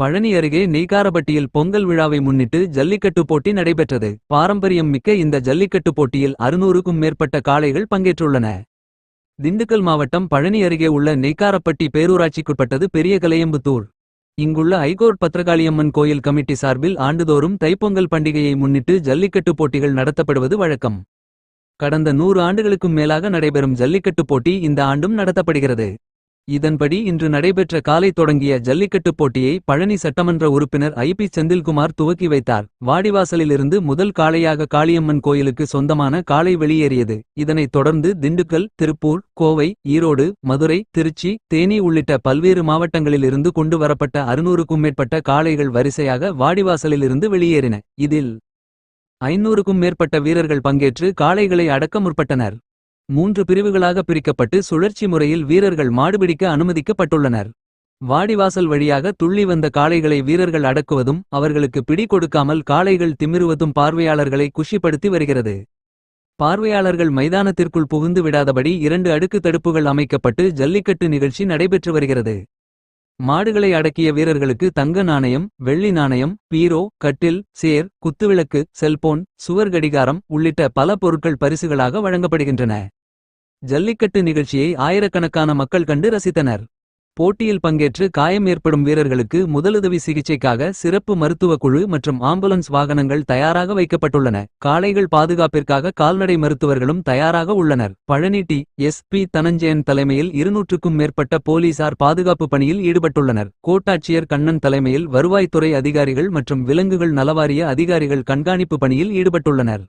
பழனி அருகே நெய்க்காரப்பட்டியில் பொங்கல் விழாவை முன்னிட்டு ஜல்லிக்கட்டு போட்டி நடைபெற்றது. பாரம்பரியம் மிக்க இந்த ஜல்லிக்கட்டு போட்டியில் அறுநூறுக்கும் மேற்பட்ட காளைகள் பங்கேற்றுள்ளன. திண்டுக்கல் மாவட்டம் பழனி அருகே உள்ள நெய்க்காரப்பட்டி பேரூராட்சிக்குட்பட்டது பெரிய கலையம்புத்தூர். இங்குள்ள ஐகோர்ட் பத்திரகாளியம்மன் கோயில் கமிட்டி சார்பில் ஆண்டுதோறும் தைப்பொங்கல் பண்டிகையை முன்னிட்டு ஜல்லிக்கட்டு போட்டிகள் நடத்தப்படுவது வழக்கம். கடந்த நூறு ஆண்டுகளுக்கும் மேலாக நடைபெறும் ஜல்லிக்கட்டு போட்டி இந்த ஆண்டும் நடத்தப்படுகிறது. இதன்படி இன்று நடைபெற்ற காலை தொடங்கிய ஜல்லிக்கட்டு போட்டியை பழனி சட்டமன்ற உறுப்பினர் ஐ பி செந்தில்குமார் துவக்கி வைத்தார். வாடிவாசலிலிருந்து முதல் காளையாக காளியம்மன் கோயிலுக்கு சொந்தமான காளை வெளியேறியது. இதனைத் தொடர்ந்து திண்டுக்கல் திருப்பூர் கோவை ஈரோடு மதுரை திருச்சி தேனி உள்ளிட்ட பல்வேறு மாவட்டங்களிலிருந்து கொண்டு வரப்பட்ட அறுநூறுக்கும் மேற்பட்ட காளைகள் வரிசையாக வாடிவாசலிலிருந்து வெளியேறின. இதில் ஐநூறுக்கும் மேற்பட்ட வீரர்கள் பங்கேற்று காளைகளை அடக்க முற்பட்டனர். மூன்று பிரிவுகளாக பிரிக்கப்பட்டு சுழற்சி முறையில் வீரர்கள் மாடுபிடிக்க அனுமதிக்கப்பட்டுள்ளனர். வாடிவாசல் வழியாக துள்ளி வந்த காளைகளை வீரர்கள் அடக்குவதும் அவர்களுக்கு பிடி கொடுக்காமல் காளைகள் திமிருவதும் பார்வையாளர்களை குஷிப்படுத்தி வருகிறது. பார்வையாளர்கள் மைதானத்திற்குள் புகுந்து விடாதபடி இரண்டு அடுக்கு தடுப்புகள் அமைக்கப்பட்டு ஜல்லிக்கட்டு நிகழ்ச்சி நடைபெற்று வருகிறது. மாடுகளை அடக்கிய வீரர்களுக்கு தங்க நாணயம் வெள்ளி நாணயம் பீரோ கட்டில் சேர் குத்துவிளக்கு செல்போன் சுவர் கடிகாரம் உள்ளிட்ட பல பொருட்கள் பரிசுகளாக வழங்கப்படுகின்றன. ஜல்லிக்கட்டு நிகழ்ச்சியை ஆயிரக்கணக்கான மக்கள் கண்டு ரசித்தனர். போட்டியில் பங்கேற்று காயம் ஏற்படும் வீரர்களுக்கு முதலுதவி சிகிச்சைக்காக சிறப்பு மருத்துவ குழு மற்றும் ஆம்புலன்ஸ் வாகனங்கள் தயாராக வைக்கப்பட்டுள்ளன. காளைகள் பாதுகாப்பிற்காக கால்நடை மருத்துவர்களும் தயாராக உள்ளனர். Palani D S. P. Dhananjayan தலைமையில் இருநூற்றுக்கும் மேற்பட்ட போலீசார் பாதுகாப்பு பணியில் ஈடுபட்டுள்ளனர். கோட்டாட்சியர் கண்ணன் தலைமையில் வருவாய்த்துறை அதிகாரிகள் மற்றும் விலங்குகள் நலவாரிய அதிகாரிகள் கண்காணிப்பு பணியில் ஈடுபட்டுள்ளனர்.